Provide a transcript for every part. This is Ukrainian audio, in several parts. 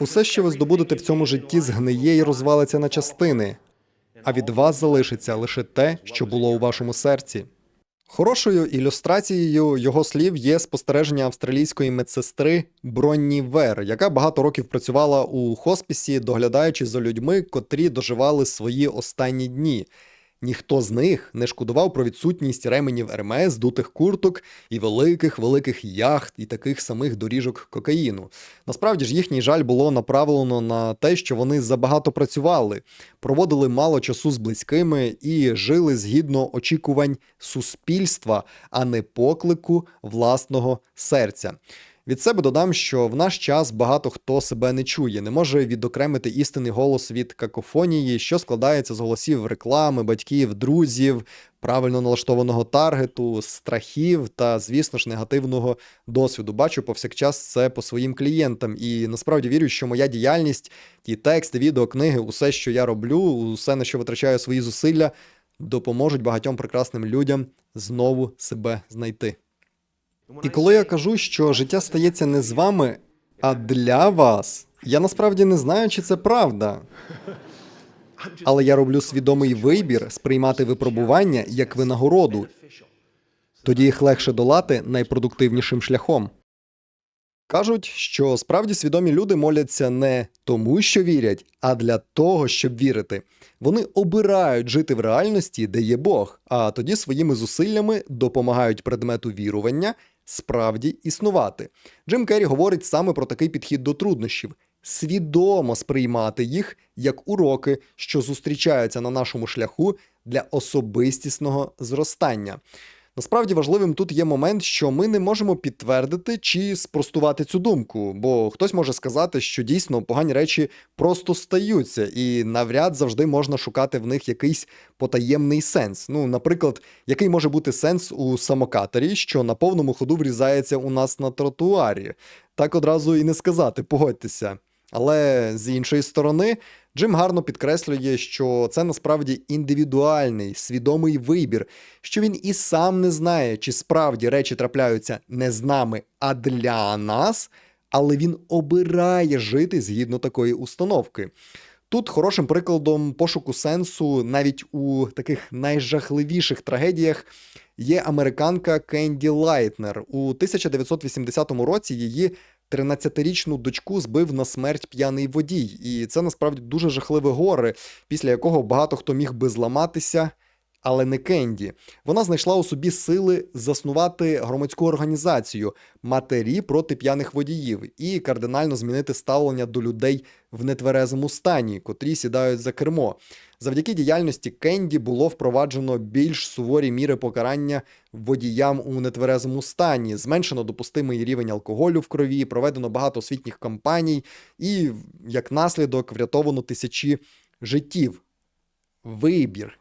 Усе, що ви здобудете в цьому житті, згниє і розвалиться на частини, а від вас залишиться лише те, що було у вашому серці. Хорошою ілюстрацією його слів є спостереження австралійської медсестри Бронні Вер, яка багато років працювала у хоспісі, доглядаючи за людьми, котрі доживали свої останні дні. Ніхто з них не шкодував про відсутність ременів РМС, дутих курток і великих великих яхт і таких самих доріжок кокаїну. Насправді ж їхній жаль було направлено на те, що вони забагато працювали, проводили мало часу з близькими і жили згідно очікувань суспільства, а не поклику власного серця. Від себе додам, що в наш час багато хто себе не чує, не може відокремити істинний голос від какофонії, що складається з голосів реклами, батьків, друзів, правильно налаштованого таргету, страхів та, звісно ж, негативного досвіду. Бачу повсякчас це по своїм клієнтам, і насправді вірю, що моя діяльність, ті тексти, відео, книги, усе, що я роблю, усе на що витрачаю свої зусилля, допоможуть багатьом прекрасним людям знову себе знайти. І коли я кажу, що життя стається не з вами, а для вас, я насправді не знаю, чи це правда. Але я роблю свідомий вибір сприймати випробування як винагороду. Тоді їх легше долати найпродуктивнішим шляхом. Кажуть, що справді свідомі люди моляться не тому, що вірять, а для того, щоб вірити. Вони обирають жити в реальності, де є Бог, а тоді своїми зусиллями допомагають предмету вірування справді існувати. Джим Керрі говорить саме про такий підхід до труднощів. Свідомо сприймати їх як уроки, що зустрічаються на нашому шляху для особистісного зростання. Насправді важливим тут є момент, що ми не можемо підтвердити чи спростувати цю думку, бо хтось може сказати, що дійсно погані речі просто стаються, і навряд завжди можна шукати в них якийсь потаємний сенс. Ну, наприклад, який може бути сенс у самокатері, що на повному ходу врізається у нас на тротуарі. Так одразу і не сказати, погодьтеся. Але з іншої сторони, Джим гарно підкреслює, що це насправді індивідуальний, свідомий вибір, що він і сам не знає, чи справді речі трапляються не з нами, а для нас, але він обирає жити згідно такої установки. Тут хорошим прикладом пошуку сенсу навіть у таких найжахливіших трагедіях є американка Кенді Лайтнер. У 1980 році її 13-річну дочку збив на смерть п'яний водій, і це насправді дуже жахливе горе, після якого багато хто міг би зламатися. Але не Кенді. Вона знайшла у собі сили заснувати громадську організацію матері проти п'яних водіїв і кардинально змінити ставлення до людей в нетверезому стані, котрі сідають за кермо. Завдяки діяльності Кенді було впроваджено більш суворі міри покарання водіям у нетверезому стані, зменшено допустимий рівень алкоголю в крові, проведено багато освітніх кампаній, і як наслідок врятовано тисячі життів. Вибір.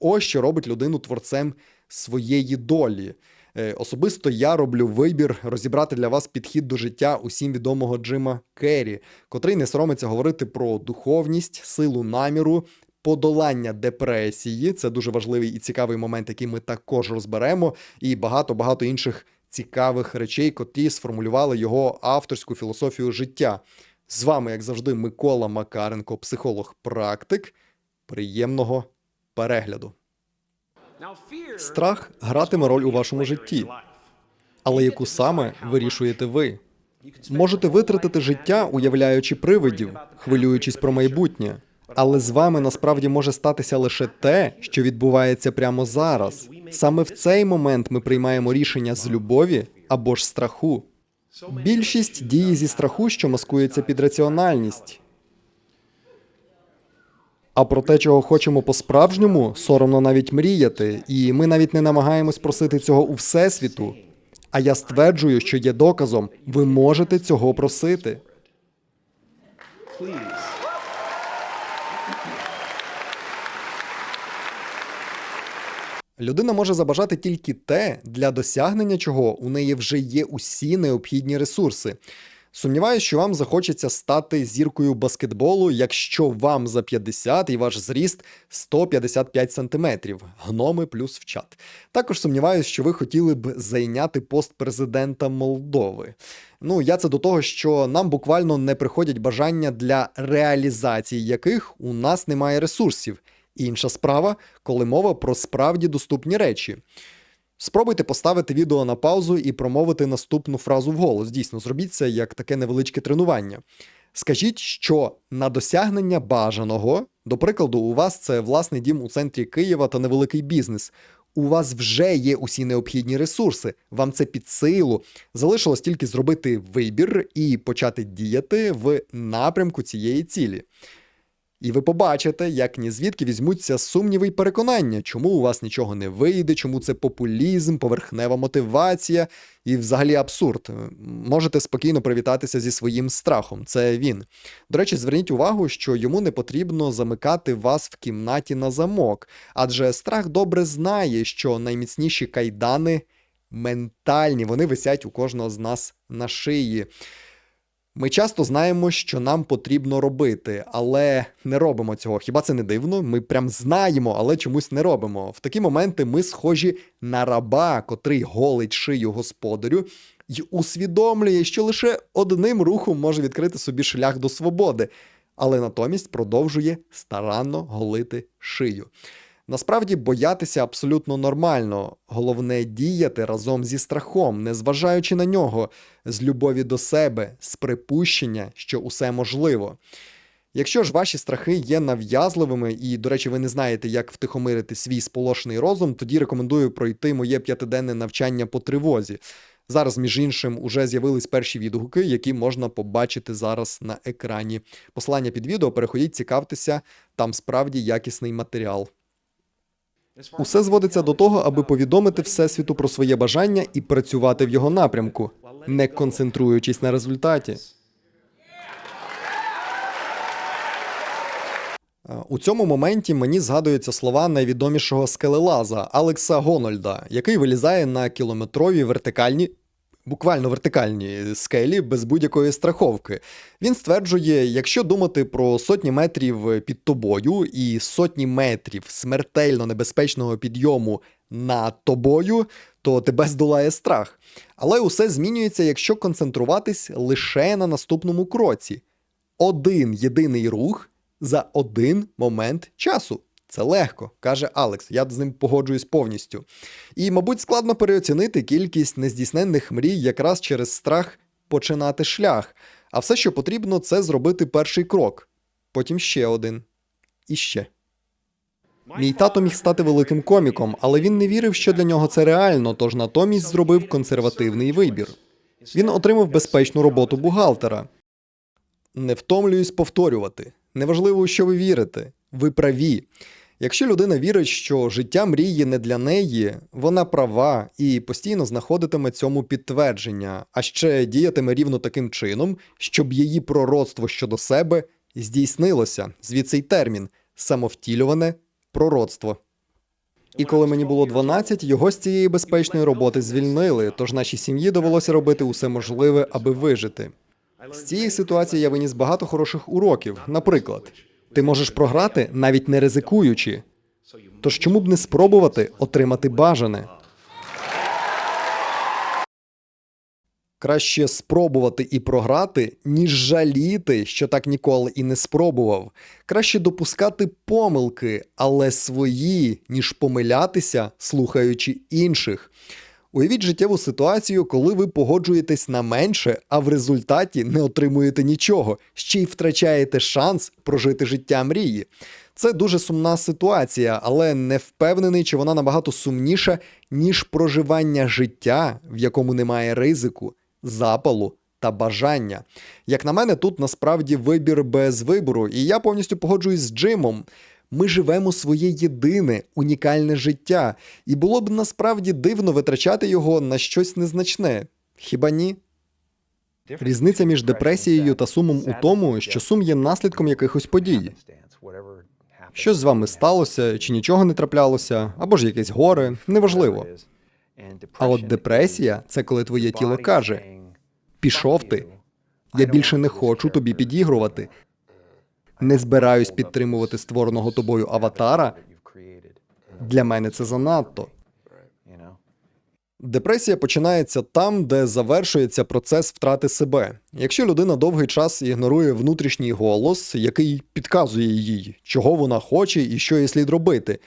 Ось що робить людину творцем своєї долі. Е, Особисто я роблю вибір розібрати для вас підхід до життя усім відомого Джима Керрі, котрий не соромиться говорити про духовність, силу наміру, подолання депресії. Це дуже важливий і цікавий момент, який ми також розберемо, і багато-багато інших цікавих речей, котрі сформулювали його авторську філософію життя. З вами, як завжди, Микола Макаренко, психолог-практик. Приємного перегляду. Страх гратиме роль у вашому житті, але яку саме вирішуєте ви? Можете витратити життя, уявляючи привидів, хвилюючись про майбутнє, але з вами насправді може статися лише те, що відбувається прямо зараз. Саме в цей момент ми приймаємо рішення з любові або ж страху. Більшість діє зі страху, що маскується під раціональність. А про те, чого хочемо по-справжньому, соромно навіть мріяти, і ми навіть не намагаємось просити цього у всесвіту. А я стверджую, що є доказом, ви можете цього просити. Людина може забажати тільки те, для досягнення чого у неї вже є усі необхідні ресурси. Сумніваюсь, що вам захочеться стати зіркою баскетболу, якщо вам за 50 і ваш зріст 155 сантиметрів. Гноми плюс в чат. Також сумніваюсь, що ви хотіли б зайняти пост президента Молдови. Ну, я це до того, що нам буквально не приходять бажання для реалізації яких у нас немає ресурсів. Інша справа, коли мова про справді доступні речі. Спробуйте поставити відео на паузу і промовити наступну фразу вголос. Дійсно, зробіть це як таке невеличке тренування. Скажіть, що на досягнення бажаного, до прикладу, у вас це власний дім у центрі Києва та невеликий бізнес. У вас вже є усі необхідні ресурси, вам це під силу. Залишилось тільки зробити вибір і почати діяти в напрямку цієї цілі. І ви побачите, як ні звідки візьмуться сумніви й переконання, чому у вас нічого не вийде, чому це популізм, поверхнева мотивація і взагалі абсурд. Можете спокійно привітатися зі своїм страхом. Це він. До речі, зверніть увагу, що йому не потрібно замикати вас в кімнаті на замок, адже страх добре знає, що найміцніші кайдани ментальні, вони висять у кожного з нас на шиї. Ми часто знаємо, що нам потрібно робити, але не робимо цього. Хіба це не дивно? Ми прям знаємо, але чомусь не робимо. В такі моменти ми схожі на раба, котрий голить шию господарю, і усвідомлює, що лише одним рухом може відкрити собі шлях до свободи, але натомість продовжує старанно голити шию. Насправді боятися абсолютно нормально. Головне діяти разом зі страхом, незважаючи на нього, з любові до себе, з припущення, що усе можливо. Якщо ж ваші страхи є нав'язливими, і, до речі, ви не знаєте, як втихомирити свій сполошений розум, тоді рекомендую пройти моє п'ятиденне навчання по тривозі. Зараз, між іншим, уже з'явились перші відгуки, які можна побачити зараз на екрані. Посилання під відео переходіть, цікавтеся, там справді якісний матеріал. Усе зводиться до того, аби повідомити Всесвіту про своє бажання і працювати в його напрямку, не концентруючись на результаті. Е, У цьому моменті мені згадуються слова найвідомішого скелелаза Алекса Гонольда, який вилізає на кілометрові вертикальні. Буквально вертикальні скелі без будь-якої страховки. Він стверджує, якщо думати про сотні метрів під тобою і сотні метрів смертельно небезпечного підйому над тобою, то тебе здолає страх. Але усе змінюється, якщо концентруватись лише на наступному кроці. Один єдиний рух за один момент часу. Це легко, каже Алекс. Я з ним погоджуюсь повністю. І, мабуть, складно переоцінити кількість нездійсненних мрій якраз через страх починати шлях. А все, що потрібно, це зробити перший крок, потім ще один. І ще. Мій тато міг стати великим коміком, але він не вірив, що для нього це реально, тож натомість зробив консервативний вибір. Він отримав безпечну роботу бухгалтера. Не втомлююсь повторювати. Неважливо, у що ви вірите, ви праві. Якщо людина вірить, що життя мрії не для неї, вона права і постійно знаходитиме цьому підтвердження, а ще діятиме рівно таким чином, щоб її пророцтво щодо себе здійснилося. Звідси й термін самовтілюване пророцтво. І коли мені було 12, його з цієї безпечної роботи звільнили, тож нашій сім'ї довелося робити усе можливе, аби вижити. З цієї ситуації я виніс багато хороших уроків. Наприклад, ти можеш програти, навіть не ризикуючи. Тож чому б не спробувати отримати бажане? Краще спробувати і програти, ніж жаліти, що так ніколи і не спробував. Краще допускати помилки, але свої, ніж помилятися, слухаючи інших. Уявіть життєву ситуацію, коли ви погоджуєтесь на менше, а в результаті не отримуєте нічого, ще й втрачаєте шанс прожити життя мрії. Це дуже сумна ситуація, але не впевнений, чи вона набагато сумніша, ніж проживання життя, в якому немає ризику, запалу та бажання. Як на мене, тут насправді вибір без вибору, і я повністю погоджуюсь з Джимом. Ми живемо своє єдине унікальне життя, і було б насправді дивно витрачати його на щось незначне. Хіба ні? Різниця між депресією та сумом у тому, що сум є наслідком якихось подій. Щось з вами сталося, чи нічого не траплялося, або ж якесь горе, неважливо. А от депресія це коли твоє тіло каже: пішов ти, Я більше не хочу тобі підігрувати. Не збираюсь підтримувати створеного тобою аватара. Для мене це занадто. Депресія починається там, де завершується процес втрати себе. Якщо людина довгий час ігнорує внутрішній голос, який підказує їй, чого вона хоче і що їй слід робити,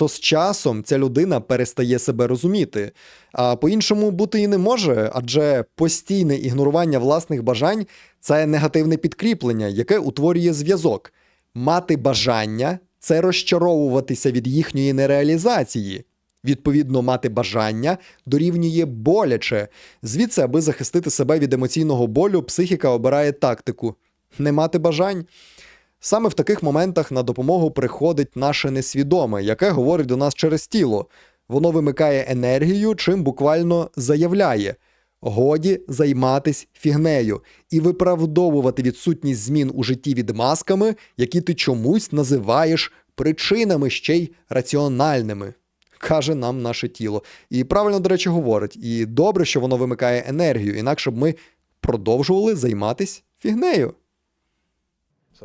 то з часом ця людина перестає себе розуміти. А по-іншому бути і не може, адже постійне ігнорування власних бажань це негативне підкріплення, яке утворює зв'язок. Мати бажання це розчаровуватися від їхньої нереалізації. Відповідно, мати бажання дорівнює боляче. Звідси, аби захистити себе від емоційного болю, психіка обирає тактику не мати бажань. Саме в таких моментах на допомогу приходить наше несвідоме, яке говорить до нас через тіло. Воно вимикає енергію, чим буквально заявляє: годі займатись фігнею і виправдовувати відсутність змін у житті відмазками, які ти чомусь називаєш причинами ще й раціональними. Каже нам наше тіло. І правильно, до речі, говорить. І добре, що воно вимикає енергію, інакше б ми продовжували займатись фігнею.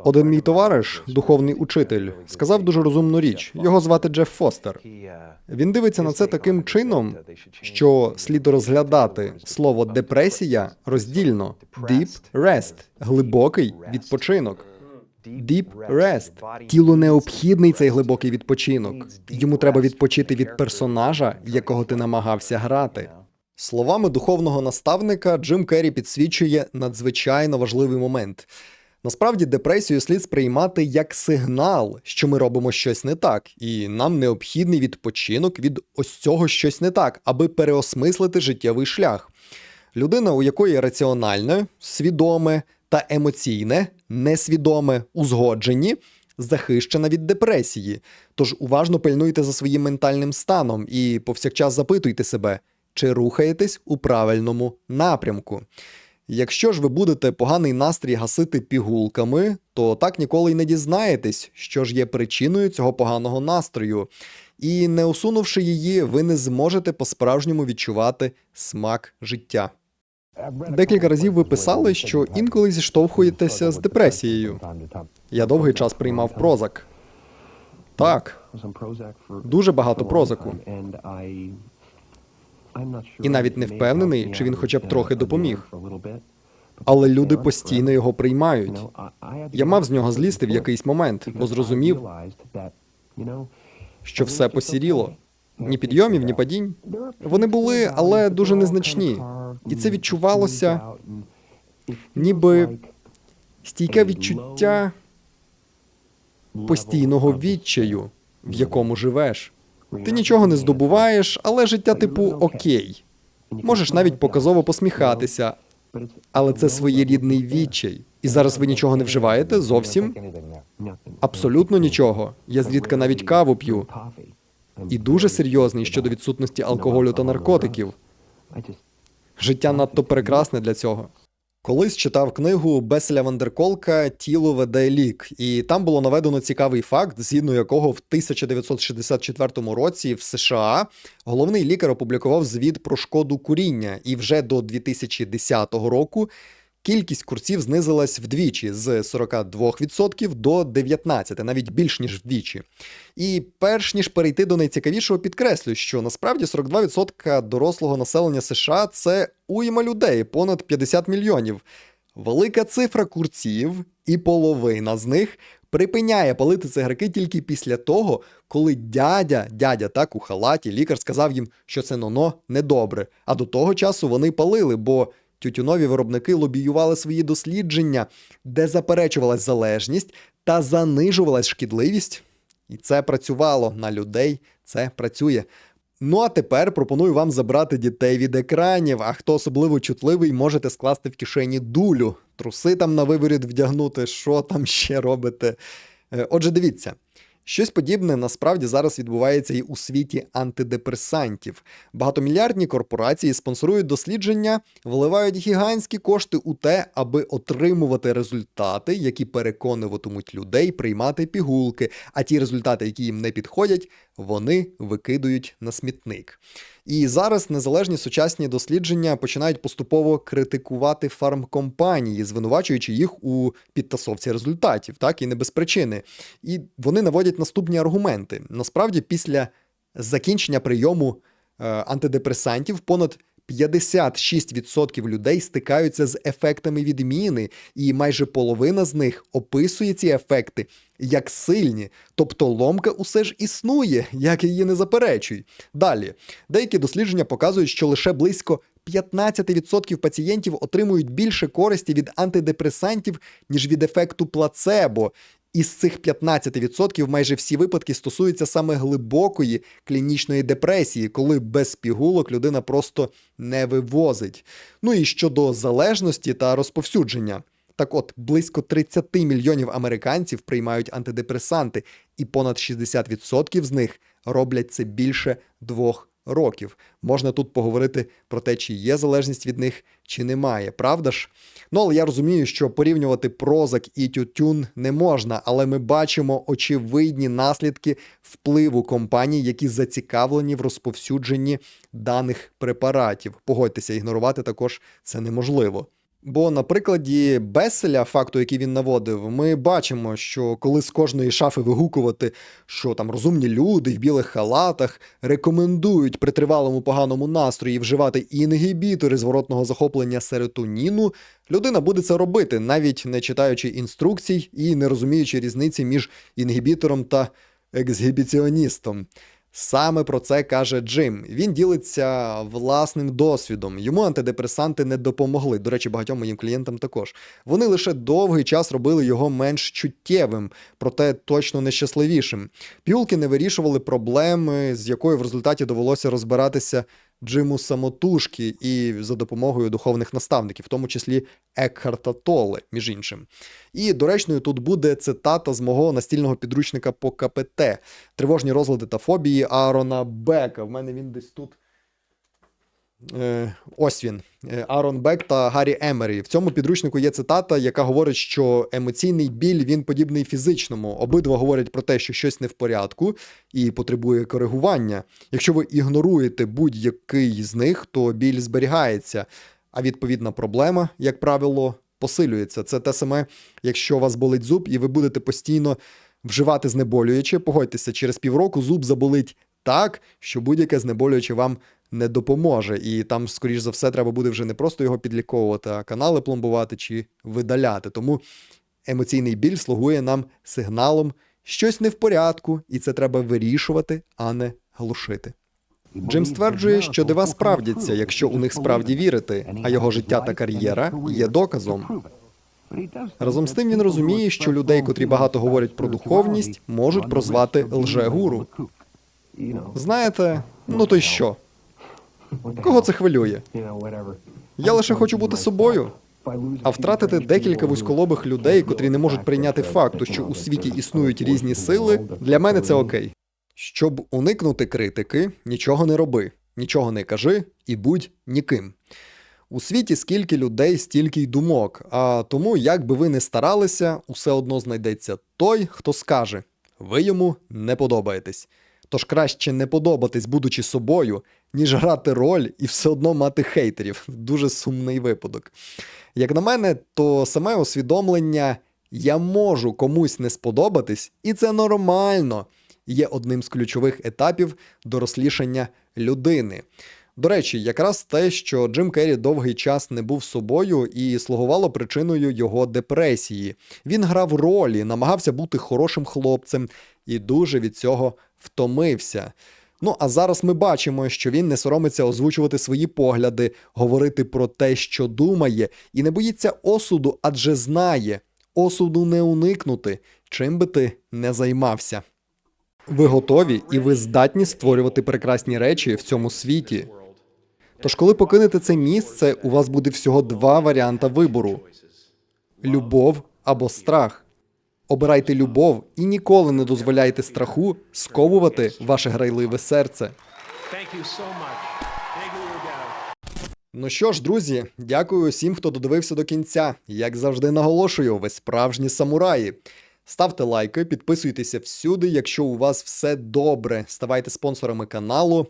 Один мій товариш, духовний учитель, сказав дуже розумну річ. Його звати Джеф Фостер. Він дивиться на це таким чином, що слід розглядати слово депресія роздільно deep rest – глибокий відпочинок. Deep rest. Тілу необхідний цей глибокий відпочинок. Йому треба відпочити від персонажа, якого ти намагався грати. Словами духовного наставника, Джим Керрі підсвічує надзвичайно важливий момент. Насправді, депресію слід сприймати як сигнал, що ми робимо щось не так, і нам необхідний відпочинок від ось цього щось не так, аби переосмислити життєвий шлях. Людина, у якої раціональне, свідоме та емоційне, несвідоме узгоджені, захищена від депресії. Тож уважно пильнуйте за своїм ментальним станом і повсякчас запитуйте себе, чи рухаєтесь у правильному напрямку. Якщо ж ви будете поганий настрій гасити пігулками, то так ніколи й не дізнаєтесь, що ж є причиною цього поганого настрою. І не усунувши її, ви не зможете по-справжньому відчувати смак життя. Декілька разів ви писали, що інколи зіштовхуєтеся з депресією. Я довгий час приймав прозак. Так, Дуже багато прозаку. І навіть не впевнений, чи він хоча б трохи допоміг. але люди постійно його приймають. Я мав з нього злізти в якийсь момент, бо зрозумів, Що все посіріло. Ні підйомів, ні падінь. Вони були, але дуже незначні. І це відчувалося ніби стійке відчуття постійного відчаю, в якому живеш. Ти нічого не здобуваєш, але життя типу окей. Можеш навіть показово посміхатися, але це своєрідний відчай. І зараз ви нічого не вживаєте зовсім? Абсолютно нічого. Я зрідка навіть каву п'ю. І дуже серйозний щодо відсутності алкоголю та наркотиків. Життя надто прекрасне для цього. Колись читав книгу Беселя Вандерколка. Тіло веде лік, і там було наведено цікавий факт, згідно якого в 1964 році в США головний лікар опублікував звіт про шкоду куріння, і вже до 2010 року кількість курців знизилась вдвічі з 42% до 19%, навіть більш ніж вдвічі. І перш ніж перейти до найцікавішого, підкреслю, що насправді 42% дорослого населення США це уйма людей, понад 50 мільйонів. Велика цифра курців, і половина з них припиняє палити цигарки тільки після того, коли дядя, дядя так у халаті, лікар сказав їм, що це ноно недобре. А до того часу вони палили, бо тютюнові виробники лобіювали свої дослідження, де заперечувалась залежність та занижувалась шкідливість. І це працювало на людей, це працює. Ну а тепер пропоную вам забрати дітей від екранів. А хто особливо чутливий, можете скласти в кишені дулю, труси там на виворіт вдягнути, що там ще робите. Е, Отже, дивіться. Щось подібне насправді зараз відбувається і у світі антидепресантів. Багатомільярдні корпорації спонсорують дослідження, вливають гігантські кошти у те, аби отримувати результати, які переконуватимуть людей приймати пігулки, а ті результати, які їм не підходять, вони викидують на смітник. І зараз незалежні сучасні дослідження починають поступово критикувати фармкомпанії, звинувачуючи їх у підтасовці результатів, так і не без причини. І вони наводять наступні аргументи. Насправді, після закінчення прийому е, антидепресантів понад 56% людей стикаються з ефектами відміни, і майже половина з них описує ці ефекти як сильні. Тобто ломка усе ж існує, як її не заперечуй. Далі, деякі дослідження показують, що лише близько 15% пацієнтів отримують більше користі від антидепресантів, ніж від ефекту плацебо. Із цих 15% майже всі випадки стосуються саме глибокої клінічної депресії, коли без пігулок людина просто не вивозить. Ну і щодо залежності та розповсюдження. Так от, близько 30 мільйонів американців приймають антидепресанти, і понад 60% з них роблять це більше двох років. Можна тут поговорити про те, чи є залежність від них, чи немає, правда ж? Ну, але я розумію, що порівнювати прозак і тютюн не можна, але ми бачимо очевидні наслідки впливу компаній, які зацікавлені в розповсюдженні даних препаратів. Погодьтеся, ігнорувати також це неможливо. Бо на прикладі Беселя, факту, який він наводив, ми бачимо, що коли з кожної шафи вигукувати, що там розумні люди в білих халатах рекомендують при тривалому поганому настрої вживати інгібітори зворотного захоплення серотоніну, людина буде це робити, навіть не читаючи інструкцій і не розуміючи різниці між інгібітором та ексгібіціоністом. Саме про це каже Джим. Він ділиться власним досвідом. Йому антидепресанти не допомогли. До речі, багатьом моїм клієнтам також. Вони лише довгий час робили його менш чуттєвим, проте точно нещасливішим. Пілки не вирішували проблеми, з якою в результаті довелося розбиратися Джиму самотужки і за допомогою духовних наставників, в тому числі Екхарта Толе, між іншим. І доречною тут буде цитата з мого настільного підручника по КПТ Тривожні розлади та фобії Аарона Бека. В мене він десь тут. Е, ось він. Е, Аарон Бек та Гаррі Емері. В цьому підручнику є цитата, яка говорить, що емоційний біль він подібний фізичному. Обидва говорять про те, що щось не в порядку і потребує коригування. Якщо ви ігноруєте будь-який з них, то біль зберігається, а відповідна проблема, як правило, посилюється. Це те саме, якщо у вас болить зуб, і ви будете постійно вживати знеболююче, погодьтеся, через півроку зуб заболить так, що будь-яке знеболююче вам не допоможе. І там, скоріш за все, треба буде вже не просто його підліковувати, а канали пломбувати чи видаляти. Тому емоційний біль слугує нам сигналом, щось не в порядку, і це треба вирішувати, а не глушити. Джим стверджує, що дива справдяться, якщо у них справді вірити, а його життя та кар'єра є доказом. Разом з тим він розуміє, що людей, котрі багато говорять про духовність, можуть прозвати лжегуру. Знаєте, ну то й що? Кого це хвилює? Я лише хочу бути собою. А втратити декілька вузьколобих людей, котрі не можуть прийняти факту, що у світі існують різні сили, для мене це окей. Щоб уникнути критики, нічого не роби, нічого не кажи і будь ніким. У світі скільки людей, стільки й думок. А тому, як би ви не старалися, усе одно знайдеться той, хто скаже: ви йому не подобаєтесь. Тож краще не подобатись, будучи собою, ніж грати роль і все одно мати хейтерів. Дуже сумний випадок. Як на мене, то саме усвідомлення я можу комусь не сподобатись, і це нормально. Є одним з ключових етапів дорослішання людини. До речі, якраз те, що Джим Керрі довгий час не був собою і слугувало причиною його депресії. Він грав ролі, намагався бути хорошим хлопцем і дуже від цього втомився. Ну а зараз ми бачимо, що він не соромиться озвучувати свої погляди, говорити про те, що думає, і не боїться осуду, адже знає, осуду не уникнути, чим би ти не займався. Ви готові і ви здатні створювати прекрасні речі в цьому світі. Тож, коли покинете це місце, у вас буде всього два варіанти вибору: любов або страх. Обирайте любов і ніколи не дозволяйте страху сковувати ваше грайливе серце. Ну що ж, друзі, дякую всім, хто додивився до кінця. Як завжди наголошую, ви справжні самураї. Ставте лайки, підписуйтеся всюди, якщо у вас все добре. Ставайте спонсорами каналу.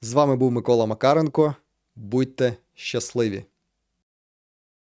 З вами був Микола Макаренко. Будьте щасливі!